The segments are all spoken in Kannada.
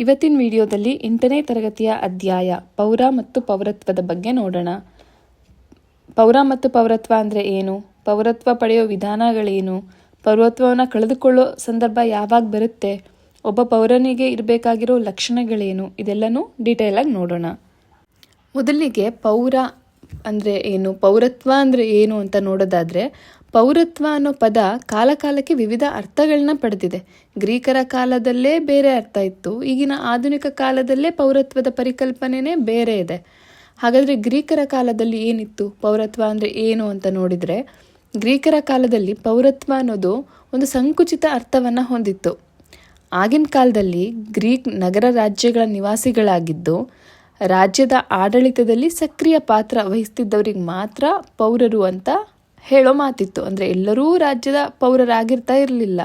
ಇವತ್ತಿನ ವಿಡಿಯೋದಲ್ಲಿ ಎಂಟನೇ ತರಗತಿಯ ಅಧ್ಯಾಯ, ಪೌರ ಮತ್ತು ಪೌರತ್ವದ ಬಗ್ಗೆ ನೋಡೋಣ. ಪೌರ ಮತ್ತು ಪೌರತ್ವ ಅಂದರೆ ಏನು? ಪೌರತ್ವ ಪಡೆಯೋ ವಿಧಾನಗಳೇನು? ಪೌರತ್ವವನ್ನು ಕಳೆದುಕೊಳ್ಳೋ ಸಂದರ್ಭ ಯಾವಾಗ ಬರುತ್ತೆ? ಒಬ್ಬ ಪೌರನಿಗೆ ಇರಬೇಕಾಗಿರೋ ಲಕ್ಷಣಗಳೇನು? ಇದೆಲ್ಲನೂ ಡೀಟೇಲಾಗಿ ನೋಡೋಣ. ಮೊದಲಿಗೆ ಪೌರ ಅಂದರೆ ಏನು? ಪೌರತ್ವ ಅಂದರೆ ಏನು ಅಂತ ನೋಡೋದಾದರೆ ಪೌರತ್ವ ಅನ್ನೋ ಪದ ಕಾಲಕಾಲಕ್ಕೆ ವಿವಿಧ ಅರ್ಥಗಳನ್ನ ಪಡೆದಿದೆ. ಗ್ರೀಕರ ಕಾಲದಲ್ಲೇ ಬೇರೆ ಅರ್ಥ ಇತ್ತು. ಈಗಿನ ಆಧುನಿಕ ಕಾಲದಲ್ಲೇ ಪೌರತ್ವದ ಪರಿಕಲ್ಪನೆನೇ ಬೇರೆ ಇದೆ. ಹಾಗಾದರೆ ಗ್ರೀಕರ ಕಾಲದಲ್ಲಿ ಏನಿತ್ತು? ಪೌರತ್ವ ಅಂದರೆ ಏನು ಅಂತ ನೋಡಿದರೆ, ಗ್ರೀಕರ ಕಾಲದಲ್ಲಿ ಪೌರತ್ವ ಅನ್ನೋದು ಒಂದು ಸಂಕುಚಿತ ಅರ್ಥವನ್ನು ಹೊಂದಿತ್ತು. ಆಗಿನ ಕಾಲದಲ್ಲಿ ಗ್ರೀಕ್ ನಗರ ರಾಜ್ಯಗಳ ನಿವಾಸಿಗಳಾಗಿದ್ದು, ರಾಜ್ಯದ ಆಡಳಿತದಲ್ಲಿ ಸಕ್ರಿಯ ಪಾತ್ರ ವಹಿಸ್ತಿದ್ದವ್ರಿಗೆ ಮಾತ್ರ ಪೌರರು ಅಂತ ಹೇಳೋ ಮಾತಿತ್ತು. ಅಂದರೆ ಎಲ್ಲರೂ ರಾಜ್ಯದ ಪೌರರಾಗಿರ್ತಾ ಇರಲಿಲ್ಲ.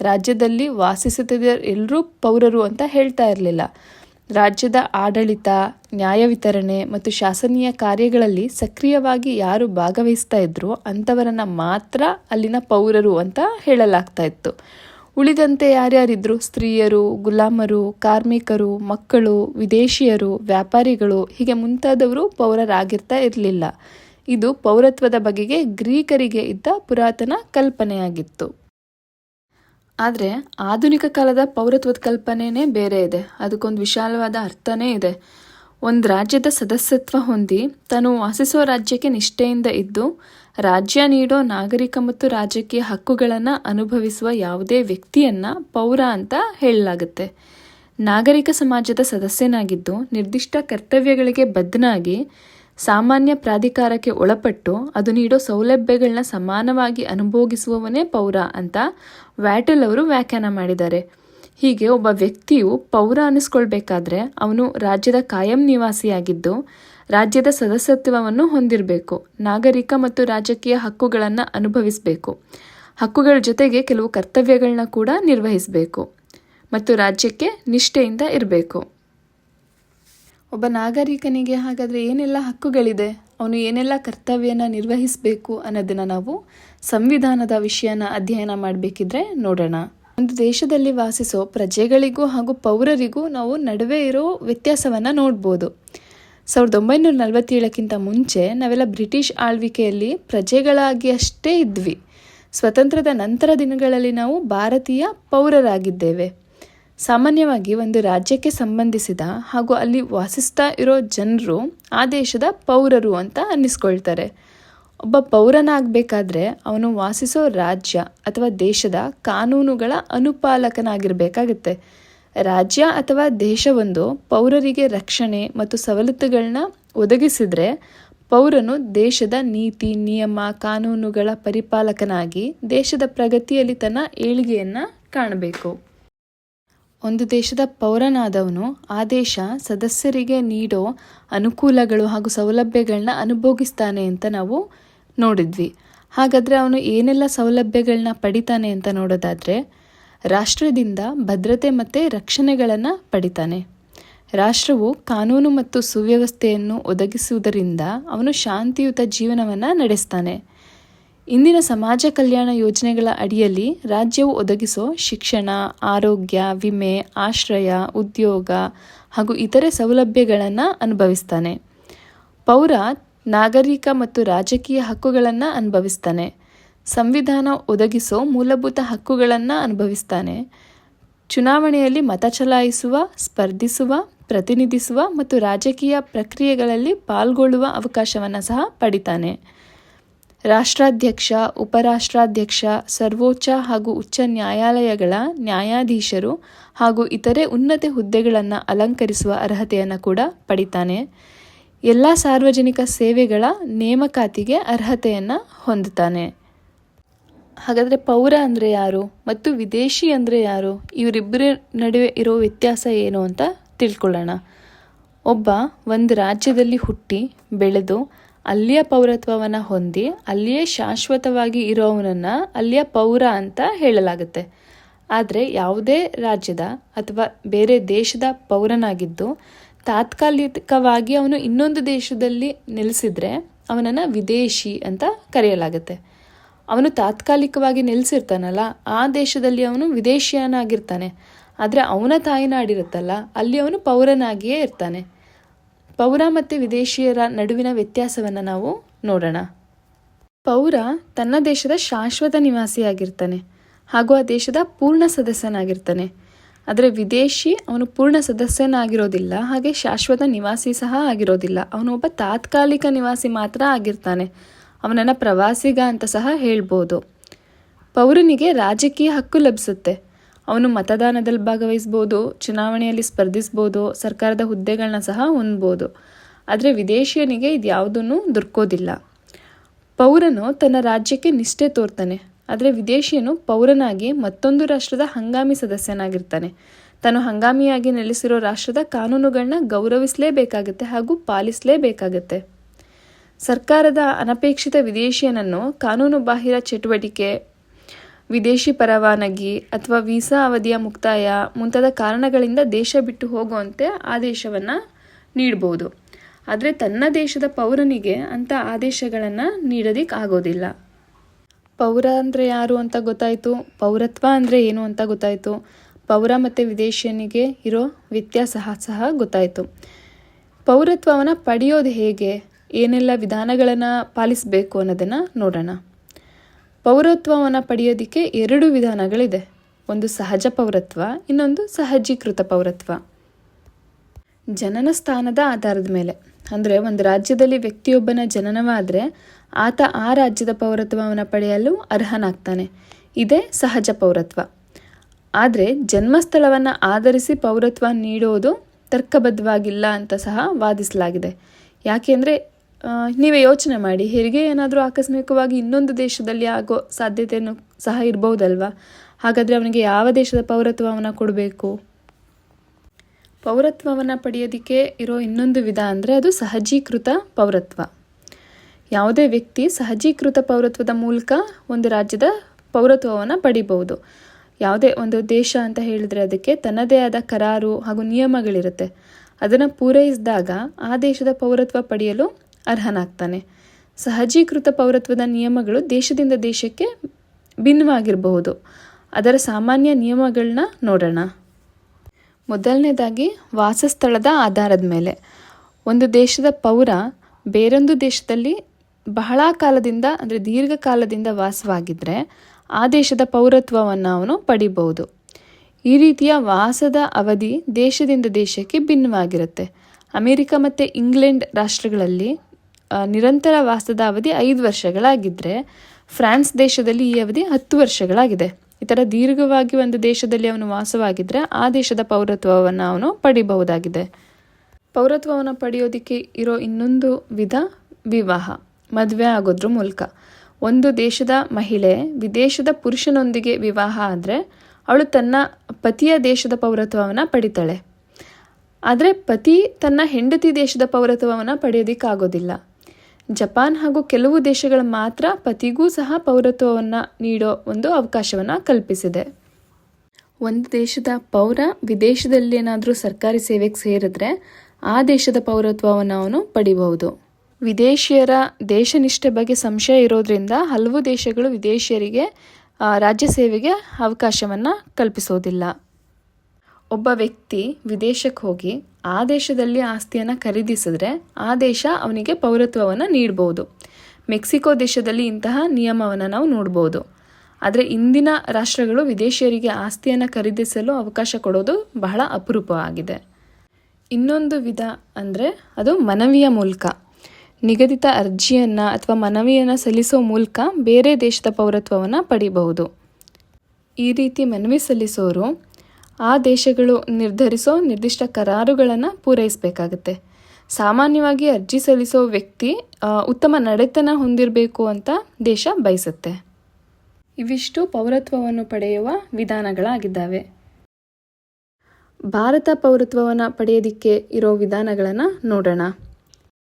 ರಾಜ್ಯದಲ್ಲಿ ವಾಸಿಸುತ್ತಿದ್ದ ಎಲ್ಲರೂ ಪೌರರು ಅಂತ ಹೇಳ್ತಾ ಇರಲಿಲ್ಲ. ರಾಜ್ಯದ ಆಡಳಿತ, ನ್ಯಾಯ ವಿತರಣೆ ಮತ್ತು ಶಾಸನೀಯ ಕಾರ್ಯಗಳಲ್ಲಿ ಸಕ್ರಿಯವಾಗಿ ಯಾರು ಭಾಗವಹಿಸ್ತಾ ಇದ್ರು ಅಂಥವರನ್ನು ಮಾತ್ರ ಅಲ್ಲಿನ ಪೌರರು ಅಂತ ಹೇಳಲಾಗ್ತಾ ಇತ್ತು. ಉಳಿದಂತೆ ಯಾರ್ಯಾರಿದ್ರು? ಸ್ತ್ರೀಯರು, ಗುಲಾಮರು, ಕಾರ್ಮಿಕರು, ಮಕ್ಕಳು, ವಿದೇಶಿಯರು, ವ್ಯಾಪಾರಿಗಳು, ಹೀಗೆ ಮುಂತಾದವರು ಪೌರರಾಗಿರ್ತಾ ಇರಲಿಲ್ಲ. ಇದು ಪೌರತ್ವದ ಬಗೆಗೆ ಗ್ರೀಕರಿಗೆ ಇದ್ದ ಪುರಾತನ ಕಲ್ಪನೆಯಾಗಿತ್ತು. ಆದರೆ ಆಧುನಿಕ ಕಾಲದ ಪೌರತ್ವದ ಕಲ್ಪನೆನೇ ಬೇರೆ ಇದೆ. ಅದಕ್ಕೊಂದು ವಿಶಾಲವಾದ ಅರ್ಥನೇ ಇದೆ. ಒಂದು ರಾಜ್ಯದ ಸದಸ್ಯತ್ವ ಹೊಂದಿ ತಾನು ವಾಸಿಸೋ ರಾಜ್ಯಕ್ಕೆ ನಿಷ್ಠೆಯಿಂದ ಇದ್ದು, ರಾಜ್ಯ ನೀಡೋ ನಾಗರಿಕ ಮತ್ತು ರಾಜಕೀಯ ಹಕ್ಕುಗಳನ್ನು ಅನುಭವಿಸುವ ಯಾವುದೇ ವ್ಯಕ್ತಿಯನ್ನ ಪೌರ ಅಂತ ಹೇಳಲಾಗುತ್ತೆ. ನಾಗರಿಕ ಸಮಾಜದ ಸದಸ್ಯನಾಗಿದ್ದು ನಿರ್ದಿಷ್ಟ ಕರ್ತವ್ಯಗಳಿಗೆ ಬದ್ಧನಾಗಿ ಸಾಮಾನ್ಯ ಪ್ರಾಧಿಕಾರಕ್ಕೆ ಒಳಪಟ್ಟು ಅದು ನೀಡೋ ಸೌಲಭ್ಯಗಳನ್ನ ಸಮಾನವಾಗಿ ಅನುಭೋಗಿಸುವವನೇ ಪೌರ ಅಂತ ವ್ಯಾಟಲ್ ಅವರು ವ್ಯಾಖ್ಯಾನ ಮಾಡಿದ್ದಾರೆ. ಹೀಗೆ ಒಬ್ಬ ವ್ಯಕ್ತಿಯು ಪೌರ ಅನಿಸ್ಕೊಳ್ಬೇಕಾದ್ರೆ ಅವನು ರಾಜ್ಯದ ಕಾಯಂ ನಿವಾಸಿಯಾಗಿದ್ದು ರಾಜ್ಯದ ಸದಸ್ಯತ್ವವನ್ನು ಹೊಂದಿರಬೇಕು, ನಾಗರಿಕ ಮತ್ತು ರಾಜಕೀಯ ಹಕ್ಕುಗಳನ್ನು ಅನುಭವಿಸಬೇಕು. ಹಕ್ಕುಗಳ ಜೊತೆಗೆ ಕೆಲವು ಕರ್ತವ್ಯಗಳನ್ನ ಕೂಡ ನಿರ್ವಹಿಸಬೇಕು ಮತ್ತು ರಾಜ್ಯಕ್ಕೆ ನಿಷ್ಠೆಯಿಂದ ಇರಬೇಕು. ಒಬ್ಬ ನಾಗರಿಕನಿಗೆ ಹಾಗಾದರೆ ಏನೆಲ್ಲ ಹಕ್ಕುಗಳಿದೆ? ಅವನು ಏನೆಲ್ಲ ಕರ್ತವ್ಯನ ನಿರ್ವಹಿಸಬೇಕು ಅನ್ನೋದನ್ನು ನಾವು ಸಂವಿಧಾನದ ವಿಷಯನ ಅಧ್ಯಯನ ಮಾಡಬೇಕಿದ್ರೆ ನೋಡೋಣ. ಒಂದು ದೇಶದಲ್ಲಿ ವಾಸಿಸೋ ಪ್ರಜೆಗಳಿಗೂ ಹಾಗೂ ಪೌರರಿಗೂ ನಾವು ನಡುವೆ ಇರೋ ವ್ಯತ್ಯಾಸವನ್ನು ನೋಡ್ಬೋದು. ಸಾವಿರದ ಒಂಬೈನೂರ ನಲವತ್ತೇಳಕ್ಕಿಂತ ಮುಂಚೆ ನಾವೆಲ್ಲ ಬ್ರಿಟಿಷ್ ಆಳ್ವಿಕೆಯಲ್ಲಿ ಪ್ರಜೆಗಳಾಗಿ ಅಷ್ಟೇ ಇದ್ವಿ. ಸ್ವತಂತ್ರದ ನಂತರ ದಿನಗಳಲ್ಲಿ ನಾವು ಭಾರತೀಯ ಪೌರರಾಗಿದ್ದೇವೆ. ಸಾಮಾನ್ಯವಾಗಿ ಒಂದು ರಾಜ್ಯಕ್ಕೆ ಸಂಬಂಧಿಸಿದ ಹಾಗೂ ಅಲ್ಲಿ ವಾಸಿಸ್ತಾ ಇರೋ ಜನರು ಆ ದೇಶದ ಪೌರರು ಅಂತ ಅನ್ನಿಸ್ಕೊಳ್ತಾರೆ. ಒಬ್ಬ ಪೌರನಾಗಬೇಕಾದ್ರೆ ಅವನು ವಾಸಿಸೋ ರಾಜ್ಯ ಅಥವಾ ದೇಶದ ಕಾನೂನುಗಳ ಅನುಪಾಲಕನಾಗಿರಬೇಕಾಗತ್ತೆ. ರಾಜ್ಯ ಅಥವಾ ದೇಶವೊಂದು ಪೌರರಿಗೆ ರಕ್ಷಣೆ ಮತ್ತು ಸವಲತ್ತುಗಳನ್ನ ಒದಗಿಸಿದ್ರೆ ಪೌರನು ದೇಶದ ನೀತಿ, ನಿಯಮ, ಕಾನೂನುಗಳ ಪರಿಪಾಲಕನಾಗಿ ದೇಶದ ಪ್ರಗತಿಯಲ್ಲಿ ತನ್ನ ಏಳಿಗೆಯನ್ನು ಕಾಣಬೇಕು. ಒಂದು ದೇಶದ ಪೌರನಾದವನು ಆ ದೇಶ ಸದಸ್ಯರಿಗೆ ನೀಡೋ ಅನುಕೂಲಗಳು ಹಾಗೂ ಸೌಲಭ್ಯಗಳನ್ನ ಅನುಭೋಗಿಸ್ತಾನೆ ಅಂತ ನಾವು ನೋಡಿದ್ವಿ. ಹಾಗಾದರೆ ಅವನು ಏನೆಲ್ಲ ಸೌಲಭ್ಯಗಳನ್ನ ಪಡಿತಾನೆ ಅಂತ ನೋಡೋದಾದರೆ ರಾಷ್ಟ್ರದಿಂದ ಭದ್ರತೆ ಮತ್ತು ರಕ್ಷಣೆಗಳನ್ನು ಪಡಿತಾನೆ. ರಾಷ್ಟ್ರವು ಕಾನೂನು ಮತ್ತು ಸುವ್ಯವಸ್ಥೆಯನ್ನು ಒದಗಿಸುವುದರಿಂದ ಅವನು ಶಾಂತಿಯುತ ಜೀವನವನ್ನು ನಡೆಸ್ತಾನೆ. ಇಂದಿನ ಸಮಾಜ ಕಲ್ಯಾಣ ಯೋಜನೆಗಳ ಅಡಿಯಲ್ಲಿ ರಾಜ್ಯವು ಒದಗಿಸೋ ಶಿಕ್ಷಣ, ಆರೋಗ್ಯ, ವಿಮೆ, ಆಶ್ರಯ, ಉದ್ಯೋಗ ಹಾಗೂ ಇತರೆ ಸೌಲಭ್ಯಗಳನ್ನು ಅನುಭವಿಸ್ತಾನೆ. ಪೌರ, ನಾಗರಿಕ ಮತ್ತು ರಾಜಕೀಯ ಹಕ್ಕುಗಳನ್ನು ಅನುಭವಿಸ್ತಾನೆ. ಸಂವಿಧಾನ ಒದಗಿಸೋ ಮೂಲಭೂತ ಹಕ್ಕುಗಳನ್ನು ಅನುಭವಿಸ್ತಾನೆ. ಚುನಾವಣೆಯಲ್ಲಿ ಮತ ಚಲಾಯಿಸುವ, ಸ್ಪರ್ಧಿಸುವ, ಪ್ರತಿನಿಧಿಸುವ ಮತ್ತು ರಾಜಕೀಯ ಪ್ರಕ್ರಿಯೆಗಳಲ್ಲಿ ಪಾಲ್ಗೊಳ್ಳುವ ಅವಕಾಶವನ್ನು ಸಹ ಪಡಿತಾನೆ. ರಾಷ್ಟ್ರಾಧ್ಯಕ್ಷ, ಉಪರಾಷ್ಟ್ರಾಧ್ಯಕ್ಷ, ಸರ್ವೋಚ್ಚ ಹಾಗೂ ಉಚ್ಚ ನ್ಯಾಯಾಲಯಗಳ ನ್ಯಾಯಾಧೀಶರು ಹಾಗೂ ಇತರೆ ಉನ್ನತ ಹುದ್ದೆಗಳನ್ನು ಅಲಂಕರಿಸುವ ಅರ್ಹತೆಯನ್ನು ಕೂಡ ಪಡಿತಾನೆ. ಎಲ್ಲ ಸಾರ್ವಜನಿಕ ಸೇವೆಗಳ ನೇಮಕಾತಿಗೆ ಅರ್ಹತೆಯನ್ನು ಹೊಂದುತ್ತಾನೆ. ಹಾಗಾದರೆ ಪೌರ ಅಂದರೆ ಯಾರು ಮತ್ತು ವಿದೇಶಿ ಅಂದರೆ ಯಾರು? ಇವರಿಬ್ಬರ ನಡುವೆ ಇರೋ ವ್ಯತ್ಯಾಸ ಏನು ಅಂತ ತಿಳ್ಕೊಳ್ಳೋಣ. ಒಬ್ಬ ಒಂದು ರಾಜ್ಯದಲ್ಲಿ ಹುಟ್ಟಿ, ಬೆಳೆದು ಅಲ್ಲಿಯ ಪೌರತ್ವವನ್ನು ಹೊಂದಿ, ಅಲ್ಲಿಯೇ ಶಾಶ್ವತವಾಗಿ ಇರೋವನನ್ನು ಅಲ್ಲಿಯ ಪೌರ ಅಂತ ಹೇಳಲಾಗುತ್ತೆ. ಆದರೆ ಯಾವುದೇ ರಾಜ್ಯದ ಅಥವಾ ಬೇರೆ ದೇಶದ ಪೌರನಾಗಿದ್ದು, ತಾತ್ಕಾಲಿಕವಾಗಿ ಅವನು ಇನ್ನೊಂದು ದೇಶದಲ್ಲಿ ನೆಲೆಸಿದ್ರೆ ಅವನನ್ನು ವಿದೇಶಿ ಅಂತ ಕರೆಯಲಾಗುತ್ತೆ. ಅವನು ತಾತ್ಕಾಲಿಕವಾಗಿ ನೆಲೆಸಿರ್ತಾನಲ್ಲ, ಆ ದೇಶದಲ್ಲಿ ಅವನು ವಿದೇಶಿಯನಾಗಿರ್ತಾನೆ. ಆದರೆ ಅವನ ತಾಯಿನಾಡಿರುತ್ತಲ್ಲ, ಅಲ್ಲಿ ಅವನು ಪೌರನಾಗಿಯೇ ಇರ್ತಾನೆ. ಪೌರ ಮತ್ತು ವಿದೇಶಿಯರ ನಡುವಿನ ವ್ಯತ್ಯಾಸವನ್ನು ನಾವು ನೋಡೋಣ. ಪೌರ ತನ್ನ ದೇಶದ ಶಾಶ್ವತ ನಿವಾಸಿಯಾಗಿರ್ತಾನೆ. ಹಾಗೂ ಆ ದೇಶದ ಪೂರ್ಣ ಸದಸ್ಯನಾಗಿರ್ತಾನೆ. ಆದರೆ ವಿದೇಶಿ ಅವನು ಪೂರ್ಣ ಸದಸ್ಯನಾಗಿರೋದಿಲ್ಲ, ಹಾಗೆ ಶಾಶ್ವತ ನಿವಾಸಿ ಸಹ ಆಗಿರೋದಿಲ್ಲ. ಅವನು ಒಬ್ಬ ತಾತ್ಕಾಲಿಕ ನಿವಾಸಿ ಮಾತ್ರ ಆಗಿರ್ತಾನೆ. ಅವನನ್ನು ಪ್ರವಾಸಿಗ ಅಂತ ಸಹ ಹೇಳ್ಬೋದು. ಪೌರನಿಗೆ ರಾಜಕೀಯ ಹಕ್ಕು ಲಭಿಸುತ್ತೆ. ಅವನು ಮತದಾನದಲ್ಲಿ ಭಾಗವಹಿಸ್ಬೋದು, ಚುನಾವಣೆಯಲ್ಲಿ ಸ್ಪರ್ಧಿಸ್ಬೋದು, ಸರ್ಕಾರದ ಹುದ್ದೆಗಳನ್ನ ಸಹ ಹೊಂದ್ಬೋದು ಆದರೆ ವಿದೇಶಿಯನಿಗೆ ಇದು ಯಾವುದನ್ನು ದೊರಕೋದಿಲ್ಲ. ಪೌರನು ತನ್ನ ರಾಜ್ಯಕ್ಕೆ ನಿಷ್ಠೆ ತೋರ್ತಾನೆ. ಆದರೆ ವಿದೇಶಿಯನು ಪೌರನಾಗಿ ಮತ್ತೊಂದು ರಾಷ್ಟ್ರದ ಹಂಗಾಮಿ ಸದಸ್ಯನಾಗಿರ್ತಾನೆ. ತಾನು ಹಂಗಾಮಿಯಾಗಿ ನೆಲೆಸಿರೋ ರಾಷ್ಟ್ರದ ಕಾನೂನುಗಳನ್ನ ಗೌರವಿಸಲೇಬೇಕಾಗತ್ತೆ ಹಾಗೂ ಪಾಲಿಸಲೇಬೇಕಾಗತ್ತೆ. ಸರ್ಕಾರದ ಅನಪೇಕ್ಷಿತ ವಿದೇಶಿಯನನ್ನು ಕಾನೂನು ಬಾಹಿರ ಚಟುವಟಿಕೆ ವಿದೇಶಿ ಪರವಾನಗಿ ಅಥವಾ ವೀಸಾ ಅವಧಿಯ ಮುಕ್ತಾಯ ಮುಂತಾದ ಕಾರಣಗಳಿಂದ ದೇಶ ಬಿಟ್ಟು ಹೋಗುವಂತೆ ಆದೇಶವನ್ನು ನೀಡ್ಬೋದು. ಆದರೆ ತನ್ನ ದೇಶದ ಪೌರನಿಗೆ ಅಂಥ ಆದೇಶಗಳನ್ನು ನೀಡೋದಿಕ್ಕೆ ಆಗೋದಿಲ್ಲ ಪೌರ ಅಂದರೆ ಯಾರು ಅಂತ ಗೊತ್ತಾಯಿತು? ಪೌರತ್ವ ಅಂದರೆ ಏನು ಅಂತ ಗೊತ್ತಾಯಿತು? ಪೌರ ಮತ್ತು ವಿದೇಶಿಯನಿಗೆ ಇರೋ ವ್ಯತ್ಯಾಸ ಸಹ ಗೊತ್ತಾಯಿತು. ಪೌರತ್ವವನ್ನು ಪಡೆಯೋದು ಹೇಗೆ? ಏನೆಲ್ಲ ವಿಧಾನಗಳನ್ನು ಪಾಲಿಸಬೇಕು ಅನ್ನೋದನ್ನು ನೋಡೋಣ. ಪೌರತ್ವವನ್ನು ಪಡೆಯೋದಕ್ಕೆ ಎರಡು ವಿಧಾನಗಳಿದೆ. ಒಂದು ಸಹಜ ಪೌರತ್ವ, ಇನ್ನೊಂದು ಸಹಜೀಕೃತ ಪೌರತ್ವ. ಜನನ ಸ್ಥಾನದ ಆಧಾರದ ಮೇಲೆ. ಅಂದರೆ ಒಂದು ರಾಜ್ಯದಲ್ಲಿ ವ್ಯಕ್ತಿಯೊಬ್ಬನ ಜನನವಾದರೆ ಆತ ಆ ರಾಜ್ಯದ ಪೌರತ್ವವನ್ನು ಪಡೆಯಲು ಅರ್ಹನಾಗ್ತಾನೆ. ಇದೇ ಸಹಜ ಪೌರತ್ವ. ಆದರೆ ಜನ್ಮಸ್ಥಳವನ್ನು ಆಧರಿಸಿ ಪೌರತ್ವ ನೀಡೋದು ತರ್ಕಬದ್ಧವಾಗಿಲ್ಲ ಅಂತ ಸಹ ವಾದಿಸಲಾಗಿದೆ. ಯಾಕೆಂದರೆ ನೀವೇ ಯೋಚನೆ ಮಾಡಿ. ಹೆರಿಗೆ ಏನಾದರೂ ಆಕಸ್ಮಿಕವಾಗಿ ಇನ್ನೊಂದು ದೇಶದಲ್ಲಿ ಆಗೋ ಸಾಧ್ಯತೆಯನ್ನು ಸಹ ಇರಬಹುದಲ್ವಾ? ಹಾಗಾದರೆ ಅವನಿಗೆ ಯಾವ ದೇಶದ ಪೌರತ್ವವನ್ನು ಕೊಡಬೇಕು? ಪೌರತ್ವವನ್ನು ಪಡೆಯೋದಕ್ಕೆ ಇರೋ ಇನ್ನೊಂದು ವಿಧ ಅಂದರೆ ಅದು ಸಹಜೀಕೃತ ಪೌರತ್ವ. ಯಾವುದೇ ವ್ಯಕ್ತಿ ಸಹಜೀಕೃತ ಪೌರತ್ವದ ಮೂಲಕ ಒಂದು ರಾಜ್ಯದ ಪೌರತ್ವವನ್ನು ಪಡಿಬಹುದು. ಯಾವುದೇ ಒಂದು ದೇಶ ಅಂತ ಹೇಳಿದರೆ ಅದಕ್ಕೆ ತನ್ನದೇ ಆದ ಕರಾರು ಹಾಗೂ ನಿಯಮಗಳಿರುತ್ತೆ. ಅದನ್ನು ಪೂರೈಸಿದಾಗ ಆ ದೇಶದ ಪೌರತ್ವ ಪಡೆಯಲು ಅರ್ಹನಾಗ್ತಾನೆ. ಸಹಜೀಕೃತ ಪೌರತ್ವದ ನಿಯಮಗಳು ದೇಶದಿಂದ ದೇಶಕ್ಕೆ ಭಿನ್ನವಾಗಿರಬಹುದು. ಅದರ ಸಾಮಾನ್ಯ ನಿಯಮಗಳನ್ನ ನೋಡೋಣ. ಮೊದಲನೇದಾಗಿ ವಾಸಸ್ಥಳದ ಆಧಾರದ ಮೇಲೆ. ಒಂದು ದೇಶದ ಪೌರ ಬೇರೊಂದು ದೇಶದಲ್ಲಿ ಬಹಳ ಕಾಲದಿಂದ ಅಂದರೆ ದೀರ್ಘಕಾಲದಿಂದ ವಾಸವಾಗಿದ್ದರೆ ಆ ದೇಶದ ಪೌರತ್ವವನ್ನು ಅವನು ಪಡಿಬಹುದು. ಈ ರೀತಿಯ ವಾಸದ ಅವಧಿ ದೇಶದಿಂದ ದೇಶಕ್ಕೆ ಭಿನ್ನವಾಗಿರುತ್ತೆ. ಅಮೆರಿಕ ಮತ್ತು ಇಂಗ್ಲೆಂಡ್ ರಾಷ್ಟ್ರಗಳಲ್ಲಿ ನಿರಂತರ ವಾಸದ ಅವಧಿ ಐದು ವರ್ಷಗಳಾಗಿದ್ದರೆ ಫ್ರಾನ್ಸ್ ದೇಶದಲ್ಲಿ ಈ ಅವಧಿ ಹತ್ತು ವರ್ಷಗಳಾಗಿದೆ. ಈ ಥರ ದೀರ್ಘವಾಗಿ ಒಂದು ದೇಶದಲ್ಲಿ ಅವನು ವಾಸವಾಗಿದ್ದರೆ ಆ ದೇಶದ ಪೌರತ್ವವನ್ನು ಅವನು ಪಡಿಬಹುದಾಗಿದೆ. ಪೌರತ್ವವನ್ನು ಪಡೆಯೋದಕ್ಕೆ ಇರೋ ಇನ್ನೊಂದು ವಿಧ ವಿವಾಹ, ಮದುವೆ ಆಗೋದ್ರ ಮೂಲಕ. ಒಂದು ದೇಶದ ಮಹಿಳೆ ವಿದೇಶದ ಪುರುಷನೊಂದಿಗೆ ವಿವಾಹ ಆದರೆ ಅವಳು ತನ್ನ ಪತಿಯ ದೇಶದ ಪೌರತ್ವವನ್ನು ಪಡಿತಾಳೆ. ಆದರೆ ಪತಿ ತನ್ನ ಹೆಂಡತಿ ದೇಶದ ಪೌರತ್ವವನ್ನು ಪಡೆಯೋದಕ್ಕಾಗೋದಿಲ್ಲ. ಜಪಾನ್ ಹಾಗೂ ಕೆಲವು ದೇಶಗಳು ಮಾತ್ರ ಪತಿಗೂ ಸಹ ಪೌರತ್ವವನ್ನು ನೀಡೋ ಒಂದು ಅವಕಾಶವನ್ನು ಕಲ್ಪಿಸಿದೆ. ಒಂದು ದೇಶದ ಪೌರ ವಿದೇಶದಲ್ಲಿ ಏನಾದರೂ ಸರ್ಕಾರಿ ಸೇವೆಗೆ ಸೇರಿದ್ರೆ ಆ ದೇಶದ ಪೌರತ್ವವನ್ನು ಅವನು ಪಡಿಬಹುದು. ವಿದೇಶಿಯರ ದೇಶನಿಷ್ಠೆ ಬಗ್ಗೆ ಸಂಶಯ ಇರೋದ್ರಿಂದ ಹಲವು ದೇಶಗಳು ವಿದೇಶಿಯರಿಗೆ ರಾಜ್ಯ ಸೇವೆಗೆ ಅವಕಾಶವನ್ನು ಕಲ್ಪಿಸೋದಿಲ್ಲ. ಒಬ್ಬ ವ್ಯಕ್ತಿ ವಿದೇಶಕ್ಕೆ ಹೋಗಿ ಆ ದೇಶದಲ್ಲಿ ಆಸ್ತಿಯನ್ನು ಖರೀದಿಸಿದ್ರೆ ಆ ದೇಶ ಅವನಿಗೆ ಪೌರತ್ವವನ್ನು ನೀಡಬಹುದು ಮೆಕ್ಸಿಕೋ ದೇಶದಲ್ಲಿ ಇಂತಹ ನಿಯಮವನ್ನು ನಾವು ನೋಡ್ಬೋದು. ಆದರೆ ಇಂದಿನ ರಾಷ್ಟ್ರಗಳು ವಿದೇಶಿಯರಿಗೆ ಆಸ್ತಿಯನ್ನು ಖರೀದಿಸಲು ಅವಕಾಶ ಕೊಡೋದು ಬಹಳ ಅಪರೂಪವಾಗಿದೆ. ಇನ್ನೊಂದು ವಿಧ ಅಂದರೆ ಅದು ಮನವಿಯ ಮೂಲಕ. ನಿಗದಿತ ಅರ್ಜಿಯನ್ನು ಅಥವಾ ಮನವಿಯನ್ನು ಸಲ್ಲಿಸೋ ಮೂಲಕ ಬೇರೆ ದೇಶದ ಪೌರತ್ವವನ್ನು ಪಡಿಬಹುದು. ಈ ರೀತಿ ಮನವಿ ಸಲ್ಲಿಸೋರು ಆ ದೇಶಗಳು ನಿರ್ಧರಿಸೋ ನಿರ್ದಿಷ್ಟ ಕರಾರುಗಳನ್ನು ಪೂರೈಸಬೇಕಾಗತ್ತೆ. ಸಾಮಾನ್ಯವಾಗಿ ಅರ್ಜಿ ಸಲ್ಲಿಸೋ ವ್ಯಕ್ತಿ ಉತ್ತಮ ನಡೆತನ ಹೊಂದಿರಬೇಕು ಅಂತ ದೇಶ ಬಯಸುತ್ತೆ. ಇವಿಷ್ಟು ಪೌರತ್ವವನ್ನು ಪಡೆಯುವ ವಿಧಾನಗಳಾಗಿದ್ದಾವೆ. ಭಾರತ ಪೌರತ್ವವನ್ನು ಪಡೆಯೋದಿಕ್ಕೆ ಇರೋ ವಿಧಾನಗಳನ್ನು ನೋಡೋಣ.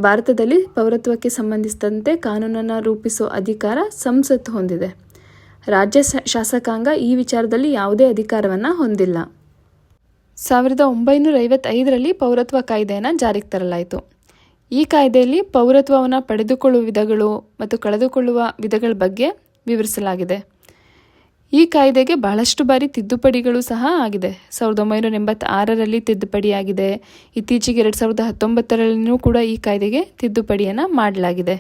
ಭಾರತದಲ್ಲಿ ಪೌರತ್ವಕ್ಕೆ ಸಂಬಂಧಿಸಿದಂತೆ ಕಾನೂನನ್ನು ರೂಪಿಸೋ ಅಧಿಕಾರ ಸಂಸತ್ತು ಹೊಂದಿದೆ. ರಾಜ್ಯ ಶಾಸಕಾಂಗ ಈ ವಿಚಾರದಲ್ಲಿ ಯಾವುದೇ ಅಧಿಕಾರವನ್ನು ಹೊಂದಿಲ್ಲ. ಸಾವಿರದ ಒಂಬೈನೂರ ಐವತ್ತೈದರಲ್ಲಿ ಪೌರತ್ವ ಕಾಯ್ದೆಯನ್ನು ಜಾರಿಗೆ ತರಲಾಯಿತು. ಈ ಕಾಯ್ದೆಯಲ್ಲಿ ಪೌರತ್ವವನ್ನು ಪಡೆದುಕೊಳ್ಳುವ ವಿಧಗಳು ಮತ್ತು ಕಳೆದುಕೊಳ್ಳುವ ವಿಧಗಳ ಬಗ್ಗೆ ವಿವರಿಸಲಾಗಿದೆ. ಈ ಕಾಯ್ದೆಗೆ ಬಹಳಷ್ಟು ಬಾರಿ ತಿದ್ದುಪಡಿಗಳು ಸಹ ಆಗಿದೆ. ಸಾವಿರದ ಒಂಬೈನೂರ ಎಂಬತ್ತಾರರಲ್ಲಿ ತಿದ್ದುಪಡಿಯಾಗಿದೆ. ಇತ್ತೀಚೆಗೆ ಎರಡು ಸಾವಿರದ ಹತ್ತೊಂಬತ್ತರಲ್ಲಿಯೂ ಕೂಡ ಈ ಕಾಯ್ದೆಗೆ ತಿದ್ದುಪಡಿಯನ್ನು ಮಾಡಲಾಗಿದೆ.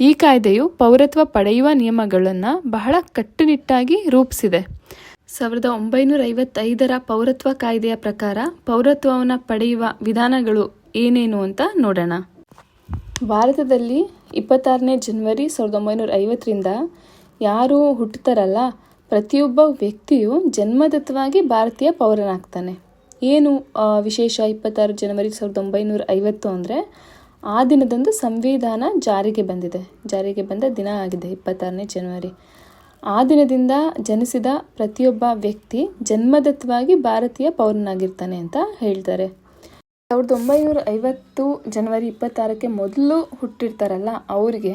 ಈ ಕಾಯ್ದೆಯು ಪೌರತ್ವ ಪಡೆಯುವ ನಿಯಮಗಳನ್ನು ಬಹಳ ಕಟ್ಟುನಿಟ್ಟಾಗಿ ರೂಪಿಸಿದೆ. ಸಾವಿರದ ಒಂಬೈನೂರ ಐವತ್ತೈದರ ಪೌರತ್ವ ಕಾಯ್ದೆಯ ಪ್ರಕಾರ ಪೌರತ್ವವನ್ನು ಪಡೆಯುವ ವಿಧಾನಗಳು ಏನೇನು ಅಂತ ನೋಡೋಣ. ಭಾರತದಲ್ಲಿ ಇಪ್ಪತ್ತಾರನೇ ಜನವರಿ ಸಾವಿರದ ಒಂಬೈನೂರ ಐವತ್ತರಿಂದ ಯಾರು ಹುಟ್ಟುತ್ತಾರಲ್ಲ, ಪ್ರತಿಯೊಬ್ಬ ವ್ಯಕ್ತಿಯು ಜನ್ಮದತ್ತವಾಗಿ ಭಾರತೀಯ ಪೌರನಾಗ್ತಾನೆ. ಏನು ವಿಶೇಷ ಇಪ್ಪತ್ತಾರು ಜನವರಿ ಸಾವಿರದ ಒಂಬೈನೂರ ಐವತ್ತು ಅಂದರೆ? ಆ ದಿನದಂದು ಸಂವಿಧಾನ ಜಾರಿಗೆ ಬಂದಿದೆ. ಜಾರಿಗೆ ಬಂದ ದಿನ ಆಗಿದೆ ಇಪ್ಪತ್ತಾರನೇ ಜನವರಿ. ಆ ದಿನದಿಂದ ಜನಿಸಿದ ಪ್ರತಿಯೊಬ್ಬ ವ್ಯಕ್ತಿ ಜನ್ಮದತ್ತವಾಗಿ ಭಾರತೀಯ ಪೌರನಾಗಿರ್ತಾನೆ ಅಂತ ಹೇಳ್ತಾರೆ. ಸಾವಿರದ ಒಂಬೈನೂರ ಐವತ್ತು ಜನವರಿ ಇಪ್ಪತ್ತಾರಕ್ಕೆ ಮೊದಲು ಹುಟ್ಟಿರ್ತಾರಲ್ಲ ಅವರಿಗೆ.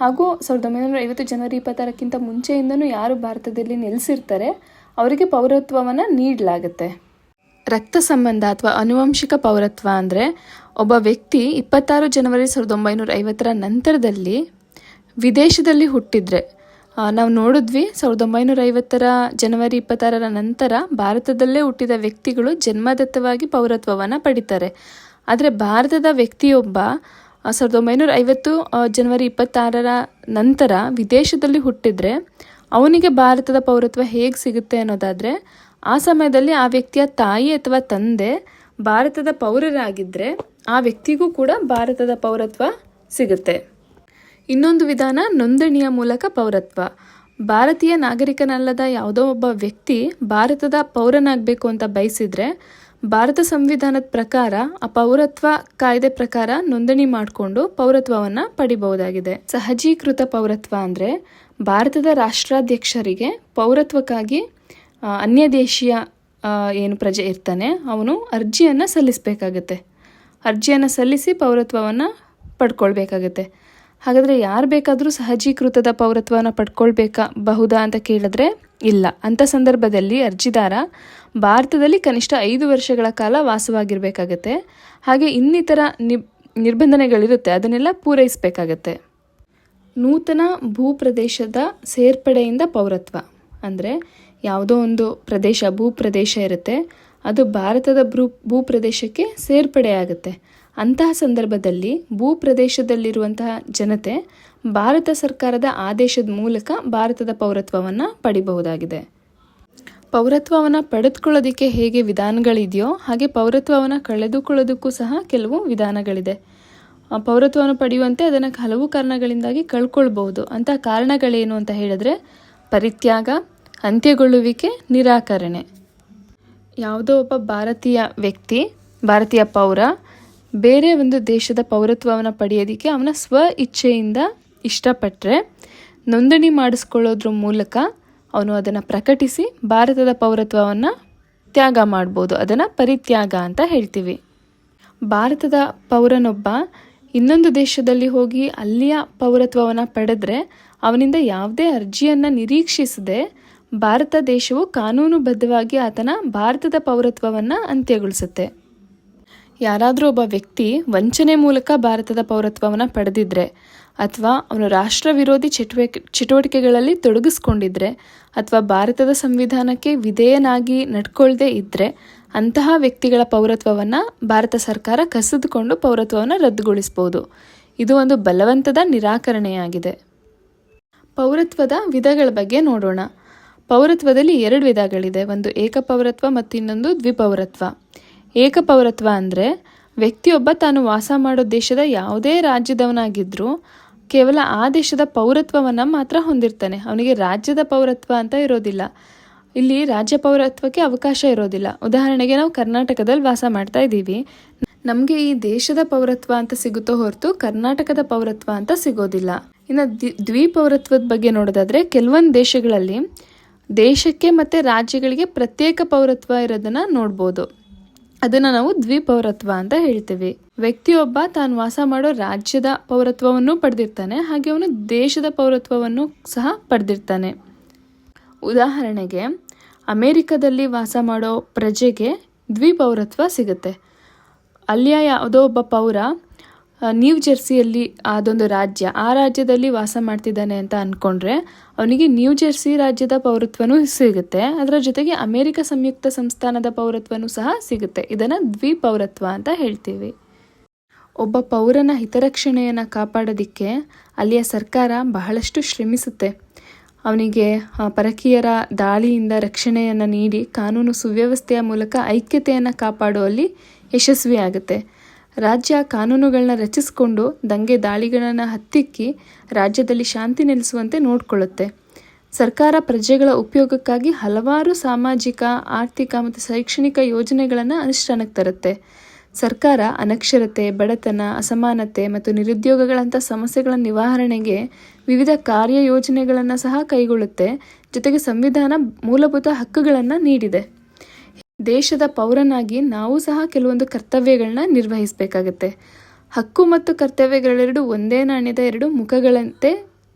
ಹಾಗೂ ಸಾವಿರದ ಒಂಬೈನೂರ ಐವತ್ತು ಜನವರಿ ಇಪ್ಪತ್ತಾರಕ್ಕಿಂತ ಮುಂಚೆಯಿಂದನೂ ಯಾರು ಭಾರತದಲ್ಲಿ ನೆಲೆಸಿರ್ತಾರೆ, ಅವರಿಗೆ ಪೌರತ್ವವನ್ನು ನೀಡಲಾಗುತ್ತೆ. ರಕ್ತ ಸಂಬಂಧ ಅಥವಾ ಅನುವಂಶಿಕ ಪೌರತ್ವ ಅಂದರೆ ಒಬ್ಬ ವ್ಯಕ್ತಿ ಇಪ್ಪತ್ತಾರು ಜನವರಿ ಸಾವಿರದ ಒಂಬೈನೂರ ಐವತ್ತರ ನಂತರದಲ್ಲಿ ವಿದೇಶದಲ್ಲಿ ಹುಟ್ಟಿದ್ರೆ ನಾವು ನೋಡಿದ್ವಿ ಸಾವಿರದ ಒಂಬೈನೂರ ಐವತ್ತರ ಜನವರಿ ಇಪ್ಪತ್ತಾರರ ನಂತರ ಭಾರತದಲ್ಲೇ ಹುಟ್ಟಿದ ವ್ಯಕ್ತಿಗಳು ಜನ್ಮದತ್ತವಾಗಿ ಪೌರತ್ವವನ್ನು ಪಡಿತಾರೆ. ಆದರೆ ಭಾರತದ ವ್ಯಕ್ತಿಯೊಬ್ಬ ಸಾವಿರದ ಒಂಬೈನೂರ ಐವತ್ತು ಜನವರಿ ಇಪ್ಪತ್ತಾರರ ನಂತರ ವಿದೇಶದಲ್ಲಿ ಹುಟ್ಟಿದ್ರೆ ಅವನಿಗೆ ಭಾರತದ ಪೌರತ್ವ ಹೇಗೆ ಸಿಗುತ್ತೆ ಅನ್ನೋದಾದರೆ, ಆ ಸಮಯದಲ್ಲಿ ಆ ವ್ಯಕ್ತಿಯ ತಾಯಿ ಅಥವಾ ತಂದೆ ಭಾರತದ ಪೌರರಾಗಿದ್ದರೆ ಆ ವ್ಯಕ್ತಿಗೂ ಕೂಡ ಭಾರತದ ಪೌರತ್ವ ಸಿಗುತ್ತೆ. ಇನ್ನೊಂದು ವಿಧಾನ ನೋಂದಣಿಯ ಮೂಲಕ ಪೌರತ್ವ. ಭಾರತೀಯ ನಾಗರಿಕನಲ್ಲದ ಯಾವುದೋ ಒಬ್ಬ ವ್ಯಕ್ತಿ ಭಾರತದ ಪೌರನಾಗಬೇಕು ಅಂತ ಬಯಸಿದ್ರೆ ಭಾರತ ಸಂವಿಧಾನದ ಪ್ರಕಾರ ಆ ಪೌರತ್ವ ಕಾಯ್ದೆ ಪ್ರಕಾರ ನೋಂದಣಿ ಮಾಡಿಕೊಂಡು ಪೌರತ್ವವನ್ನು ಪಡಿಬಹುದಾಗಿದೆ. ಸಹಜೀಕೃತ ಪೌರತ್ವ ಅಂದರೆ ಭಾರತದ ರಾಷ್ಟ್ರಾಧ್ಯಕ್ಷರಿಗೆ ಪೌರತ್ವಕ್ಕಾಗಿ ಅನ್ಯ ದೇಶೀಯ ಏನು ಪ್ರಜೆ ಇರ್ತಾನೆ, ಅವನು ಅರ್ಜಿಯನ್ನು ಸಲ್ಲಿಸಬೇಕಾಗತ್ತೆ. ಅರ್ಜಿಯನ್ನು ಸಲ್ಲಿಸಿ ಪೌರತ್ವವನ್ನು ಪಡ್ಕೊಳ್ಬೇಕಾಗತ್ತೆ. ಹಾಗಾದರೆ ಯಾರು ಬೇಕಾದರೂ ಸಹಜೀಕೃತದ ಪೌರತ್ವವನ್ನು ಪಡ್ಕೊಳ್ಬೇಕಾ ಬಹುದಾ ಅಂತ ಕೇಳಿದ್ರೆ ಇಲ್ಲ. ಅಂಥ ಸಂದರ್ಭದಲ್ಲಿ ಅರ್ಜಿದಾರ ಭಾರತದಲ್ಲಿ ಕನಿಷ್ಠ ಐದು ವರ್ಷಗಳ ಕಾಲ ವಾಸವಾಗಿರಬೇಕಾಗತ್ತೆ. ಹಾಗೆ ಇನ್ನಿತರ ನಿ, ನಿರ್ಬಂಧನೆಗಳಿರುತ್ತೆ. ಅದನ್ನೆಲ್ಲ ಪೂರೈಸಬೇಕಾಗತ್ತೆ. ನೂತನ ಭೂಪ್ರದೇಶದ ಸೇರ್ಪಡೆಯಿಂದ ಪೌರತ್ವ. ಅಂದರೆ ಯಾವುದೋ ಒಂದು ಪ್ರದೇಶ, ಭೂಪ್ರದೇಶ ಇರುತ್ತೆ. ಅದು ಭಾರತದ ಭೂ ಭೂಪ್ರದೇಶಕ್ಕೆ ಸೇರ್ಪಡೆಯಾಗುತ್ತೆ. ಅಂತಹ ಸಂದರ್ಭದಲ್ಲಿ ಭೂಪ್ರದೇಶದಲ್ಲಿರುವಂತಹ ಜನತೆ ಭಾರತ ಸರ್ಕಾರದ ಆದೇಶದ ಮೂಲಕ ಭಾರತದ ಪೌರತ್ವವನ್ನು ಪಡಿಬಹುದಾಗಿದೆ. ಪೌರತ್ವವನ್ನು ಪಡೆದುಕೊಳ್ಳೋದಕ್ಕೆ ಹೇಗೆ ವಿಧಾನಗಳಿದೆಯೋ ಹಾಗೆ ಪೌರತ್ವವನ್ನು ಕಳೆದುಕೊಳ್ಳೋದಕ್ಕೂ ಸಹ ಕೆಲವು ವಿಧಾನಗಳಿದೆ. ಪೌರತ್ವವನ್ನು ಪಡೆಯುವಂತೆ ಅದನ್ನು ಹಲವು ಕಾರಣಗಳಿಂದಾಗಿ ಕಳ್ಕೊಳ್ಬಹುದು. ಅಂತ ಕಾರಣಗಳೇನು ಅಂತ ಹೇಳಿದ್ರೆ ಪರಿತ್ಯಾಗ, ಅಂತ್ಯಗೊಳ್ಳುವಿಕೆ, ನಿರಾಕರಣೆ. ಯಾವುದೋ ಒಬ್ಬ ಭಾರತೀಯ ವ್ಯಕ್ತಿ, ಭಾರತೀಯ ಪೌರ ಬೇರೆ ಒಂದು ದೇಶದ ಪೌರತ್ವವನ್ನು ಪಡೆಯೋದಕ್ಕೆ ಅವನ ಸ್ವ ಇಚ್ಛೆಯಿಂದ ಇಷ್ಟಪಟ್ಟರೆ ನೋಂದಣಿ ಮಾಡಿಸ್ಕೊಳ್ಳೋದ್ರ ಮೂಲಕ ಅವನು ಅದನ್ನು ಪ್ರಕಟಿಸಿ ಭಾರತದ ಪೌರತ್ವವನ್ನು ತ್ಯಾಗ ಮಾಡ್ಬೋದು, ಅದನ್ನು ಪರಿತ್ಯಾಗ ಅಂತ ಹೇಳ್ತೀವಿ. ಭಾರತದ ಪೌರನೊಬ್ಬ ಇನ್ನೊಂದು ದೇಶದಲ್ಲಿ ಹೋಗಿ ಅಲ್ಲಿಯ ಪೌರತ್ವವನ್ನು ಪಡೆದ್ರೆ ಅವನಿಂದ ಯಾವುದೇ ಅರ್ಜಿಯನ್ನು ನಿರೀಕ್ಷಿಸದೆ ಭಾರತ ದೇಶವು ಕಾನೂನುಬದ್ಧವಾಗಿ ಆತನ ಭಾರತದ ಪೌರತ್ವವನ್ನು ಅಂತ್ಯಗೊಳಿಸುತ್ತೆ. ಯಾರಾದರೂ ಒಬ್ಬ ವ್ಯಕ್ತಿ ವಂಚನೆ ಮೂಲಕ ಭಾರತದ ಪೌರತ್ವವನ್ನು ಪಡೆದಿದ್ರೆ, ಅಥವಾ ಅವನು ರಾಷ್ಟ್ರ ವಿರೋಧಿ ಚಟುವಟಿಕೆ ಚಟುವಟಿಕೆಗಳಲ್ಲಿ ತೊಡಗಿಸ್ಕೊಂಡಿದ್ರೆ, ಅಥವಾ ಭಾರತದ ಸಂವಿಧಾನಕ್ಕೆ ವಿಧೇಯನಾಗಿ ನಡ್ಕೊಳ್ದೇ ಇದ್ದರೆ ಅಂತಹ ವ್ಯಕ್ತಿಗಳ ಪೌರತ್ವವನ್ನು ಭಾರತ ಸರ್ಕಾರ ಕಸಿದುಕೊಂಡು ಪೌರತ್ವವನ್ನು ರದ್ದುಗೊಳಿಸ್ಬೋದು. ಇದು ಒಂದು ಬಲವಂತದ ನಿರಾಕರಣೆಯಾಗಿದೆ. ಪೌರತ್ವದ ವಿಧಗಳ ಬಗ್ಗೆ ನೋಡೋಣ. ಪೌರತ್ವದಲ್ಲಿ ಎರಡು ವಿಧಗಳಿದೆ. ಒಂದು ಏಕಪೌರತ್ವ ಮತ್ತು ಇನ್ನೊಂದು ದ್ವಿಪೌರತ್ವ. ಏಕಪೌರತ್ವ ಅಂದರೆ ವ್ಯಕ್ತಿಯೊಬ್ಬ ತಾನು ವಾಸ ಮಾಡೋ ದೇಶದ ಯಾವುದೇ ರಾಜ್ಯದವನಾಗಿದ್ದರೂ ಕೇವಲ ಆ ದೇಶದ ಪೌರತ್ವವನ್ನು ಮಾತ್ರ ಹೊಂದಿರ್ತಾನೆ. ಅವನಿಗೆ ರಾಜ್ಯದ ಪೌರತ್ವ ಅಂತ ಇರೋದಿಲ್ಲ. ಇಲ್ಲಿ ರಾಜ್ಯ ಪೌರತ್ವಕ್ಕೆ ಅವಕಾಶ ಇರೋದಿಲ್ಲ. ಉದಾಹರಣೆಗೆ ನಾವು ಕರ್ನಾಟಕದಲ್ಲಿ ವಾಸ ಮಾಡ್ತಾ ಇದ್ದೀವಿ. ನಮಗೆ ಈ ದೇಶದ ಪೌರತ್ವ ಅಂತ ಸಿಗುತ್ತೋ ಹೊರತು ಕರ್ನಾಟಕದ ಪೌರತ್ವ ಅಂತ ಸಿಗೋದಿಲ್ಲ. ಇನ್ನು ದ್ವಿ- ದ್ವಿಪೌರತ್ವದ ಬಗ್ಗೆ ನೋಡೋದಾದ್ರೆ ಕೆಲವೊಂದು ದೇಶಗಳಲ್ಲಿ ದೇಶಕ್ಕೆ ಮತ್ತು ರಾಜ್ಯಗಳಿಗೆ ಪ್ರತ್ಯೇಕ ಪೌರತ್ವ ಇರೋದನ್ನು ನೋಡ್ಬೋದು. ಅದನ್ನು ನಾವು ದ್ವಿಪೌರತ್ವ ಅಂತ ಹೇಳ್ತೀವಿ. ವ್ಯಕ್ತಿಯೊಬ್ಬ ತಾನು ವಾಸ ಮಾಡೋ ರಾಜ್ಯದ ಪೌರತ್ವವನ್ನು ಪಡೆದಿರ್ತಾನೆ, ಹಾಗೆ ಅವನು ದೇಶದ ಪೌರತ್ವವನ್ನು ಸಹ ಪಡೆದಿರ್ತಾನೆ. ಉದಾಹರಣೆಗೆ, ಅಮೇರಿಕದಲ್ಲಿ ವಾಸ ಮಾಡೋ ಪ್ರಜೆಗೆ ದ್ವಿಪೌರತ್ವ ಸಿಗುತ್ತೆ. ಅಲ್ಲಿಯ ಯಾವುದೋ ಒಬ್ಬ ಪೌರ ನ್ಯೂ ಜೆರ್ಸಿಯಲ್ಲಿ ಅದೊಂದು ರಾಜ್ಯ. ಆ ರಾಜ್ಯದಲ್ಲಿ ವಾಸ ಮಾಡ್ತಿದ್ದಾನೆ ಅಂತ ಅಂದ್ಕೊಂಡ್ರೆ ಅವನಿಗೆ ನ್ಯೂ ಜೆರ್ಸಿ ರಾಜ್ಯದ ಪೌರತ್ವನೂ ಸಿಗುತ್ತೆ. ಅದರ ಜೊತೆಗೆ ಅಮೆರಿಕ ಸಂಯುಕ್ತ ಸಂಸ್ಥಾನದ ಪೌರತ್ವನೂ ಸಹ ಸಿಗುತ್ತೆ. ಇದನ್ನು ದ್ವಿಪೌರತ್ವ ಅಂತ ಹೇಳ್ತೀವಿ. ಒಬ್ಬ ಪೌರನ ಹಿತರಕ್ಷಣೆಯನ್ನು ಕಾಪಾಡೋದಿಕ್ಕೆ ಅಲ್ಲಿಯ ಸರ್ಕಾರ ಬಹಳಷ್ಟು ಶ್ರಮಿಸುತ್ತೆ. ಅವನಿಗೆ ಪರಕೀಯರ ದಾಳಿಯಿಂದ ರಕ್ಷಣೆಯನ್ನು ನೀಡಿ, ಕಾನೂನು ಸುವ್ಯವಸ್ಥೆಯ ಮೂಲಕ ಐಕ್ಯತೆಯನ್ನು ಕಾಪಾಡುವಲ್ಲಿ ಯಶಸ್ವಿಯಾಗುತ್ತೆ. ರಾಜ್ಯ ಕಾನೂನುಗಳನ್ನ ರಚಿಸಿಕೊಂಡು ದಂಗೆ ದಾಳಿಗಳನ್ನು ಹತ್ತಿಕ್ಕಿ ರಾಜ್ಯದಲ್ಲಿ ಶಾಂತಿ ನೆಲೆಸುವಂತೆ ನೋಡಿಕೊಳ್ಳುತ್ತೆ. ಸರ್ಕಾರ ಪ್ರಜೆಗಳ ಉಪಯೋಗಕ್ಕಾಗಿ ಹಲವಾರು ಸಾಮಾಜಿಕ, ಆರ್ಥಿಕ ಮತ್ತು ಶೈಕ್ಷಣಿಕ ಯೋಜನೆಗಳನ್ನು ಅನುಷ್ಠಾನಕ್ಕೆ ತರುತ್ತೆ. ಸರ್ಕಾರ ಅನಕ್ಷರತೆ, ಬಡತನ, ಅಸಮಾನತೆ ಮತ್ತು ನಿರುದ್ಯೋಗಗಳಂಥ ಸಮಸ್ಯೆಗಳ ನಿವಾರಣೆಗೆ ವಿವಿಧ ಕಾರ್ಯಯೋಜನೆಗಳನ್ನು ಸಹ ಕೈಗೊಳ್ಳುತ್ತೆ. ಜೊತೆಗೆ ಸಂವಿಧಾನ ಮೂಲಭೂತ ಹಕ್ಕುಗಳನ್ನು ನೀಡಿದೆ. ದೇಶದ ಪೌರನಾಗಿ ನಾವು ಸಹ ಕೆಲವೊಂದು ಕರ್ತವ್ಯಗಳನ್ನ ನಿರ್ವಹಿಸಬೇಕಾಗತ್ತೆ. ಹಕ್ಕು ಮತ್ತು ಕರ್ತವ್ಯಗಳೆರಡು ಒಂದೇ ನಾಣ್ಯದ ಎರಡು ಮುಖಗಳಂತೆ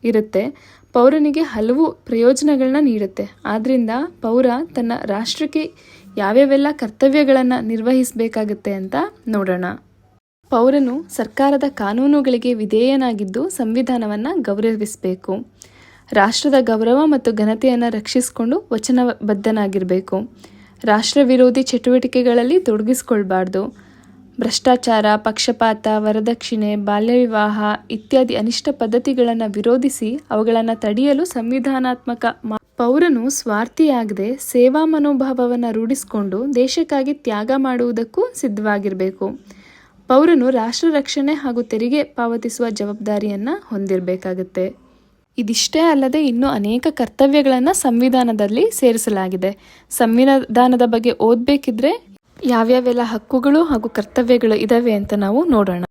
ಇರುತ್ತೆ. ಪೌರನಿಗೆ ಹಲವು ಪ್ರಯೋಜನಗಳನ್ನ ನೀಡುತ್ತೆ. ಆದ್ದರಿಂದ ಪೌರ ತನ್ನ ರಾಷ್ಟ್ರಕ್ಕೆ ಯಾವ್ಯಾವೆಲ್ಲ ಕರ್ತವ್ಯಗಳನ್ನು ನಿರ್ವಹಿಸಬೇಕಾಗುತ್ತೆ ಅಂತ ನೋಡೋಣ. ಪೌರನು ಸರ್ಕಾರದ ಕಾನೂನುಗಳಿಗೆ ವಿಧೇಯನಾಗಿದ್ದು ಸಂವಿಧಾನವನ್ನು ಗೌರವಿಸಬೇಕು. ರಾಷ್ಟ್ರದ ಗೌರವ ಮತ್ತು ಘನತೆಯನ್ನು ರಕ್ಷಿಸಿಕೊಂಡು ವಚನಬದ್ಧನಾಗಿರಬೇಕು. ರಾಷ್ಟ್ರ ವಿರೋಧಿ ಚಟುವಟಿಕೆಗಳಲ್ಲಿ ತೊಡಗಿಸ್ಕೊಳ್ಬಾರ್ದು. ಭ್ರಷ್ಟಾಚಾರ, ಪಕ್ಷಪಾತ, ವರದಕ್ಷಿಣೆ ಬಾಲ್ಯ ವಿವಾಹ ಇತ್ಯಾದಿ ಅನಿಷ್ಟ ಪದ್ಧತಿಗಳನ್ನು ವಿರೋಧಿಸಿ ಅವುಗಳನ್ನು ತಡೆಯಲು ಸಂವಿಧಾನಾತ್ಮಕ ಪೌರನು ಸ್ವಾರ್ಥಿಯಾಗದೆ ಸೇವಾ ಮನೋಭಾವವನ್ನು ರೂಢಿಸಿಕೊಂಡು ದೇಶಕ್ಕಾಗಿ ತ್ಯಾಗ ಮಾಡುವುದಕ್ಕೂ ಸಿದ್ಧವಾಗಿರಬೇಕು. ಪೌರನು ರಾಷ್ಟ್ರ ರಕ್ಷಣೆ ಹಾಗೂ ತೆರಿಗೆ ಪಾವತಿಸುವ ಜವಾಬ್ದಾರಿಯನ್ನು ಹೊಂದಿರಬೇಕಾಗುತ್ತೆ. ಇದಿಷ್ಟೇ ಅಲ್ಲದೆ ಇನ್ನೂ ಅನೇಕ ಕರ್ತವ್ಯಗಳನ್ನು ಸಂವಿಧಾನದಲ್ಲಿ ಸೇರಿಸಲಾಗಿದೆ. ಸಂವಿಧಾನದ ಬಗ್ಗೆ ಓದಬೇಕಿದ್ರೆ ಯಾವ್ಯಾವೆಲ್ಲ ಹಕ್ಕುಗಳು ಹಾಗೂ ಕರ್ತವ್ಯಗಳು ಇದಾವೆ ಅಂತ ನಾವು ನೋಡೋಣ.